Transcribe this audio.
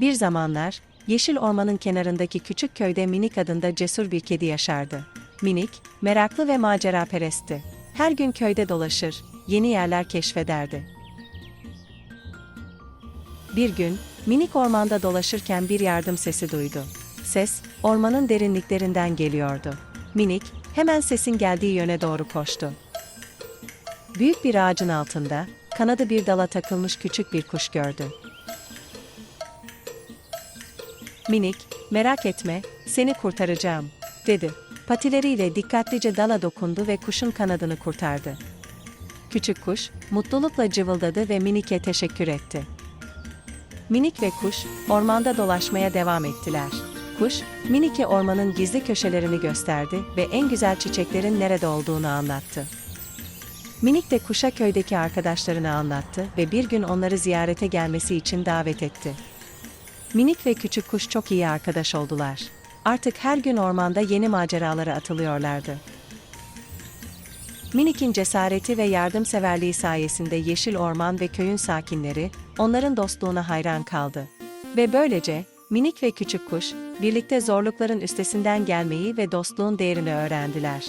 Bir zamanlar, yeşil ormanın kenarındaki küçük köyde Minik adında cesur bir kedi yaşardı. Minik, meraklı ve maceraperestti. Her gün köyde dolaşır, yeni yerler keşfederdi. Bir gün, Minik ormanda dolaşırken bir yardım sesi duydu. Ses, ormanın derinliklerinden geliyordu. Minik, hemen sesin geldiği yöne doğru koştu. Büyük bir ağacın altında, kanadı bir dala takılmış küçük bir kuş gördü. Minik, merak etme, seni kurtaracağım, dedi. Patileriyle dikkatlice dala dokundu ve kuşun kanadını kurtardı. Küçük kuş, mutlulukla cıvıldadı ve Minik'e teşekkür etti. Minik ve kuş, ormanda dolaşmaya devam ettiler. Kuş, Minik'e ormanın gizli köşelerini gösterdi ve en güzel çiçeklerin nerede olduğunu anlattı. Minik de kuşa köydeki arkadaşlarını anlattı ve bir gün onları ziyarete gelmesi için davet etti. Minik ve küçük kuş çok iyi arkadaş oldular. Artık her gün ormanda yeni maceralara atılıyorlardı. Minik'in cesareti ve yardımseverliği sayesinde yeşil orman ve köyün sakinleri onların dostluğuna hayran kaldı. Ve böylece Minik ve küçük kuş birlikte zorlukların üstesinden gelmeyi ve dostluğun değerini öğrendiler.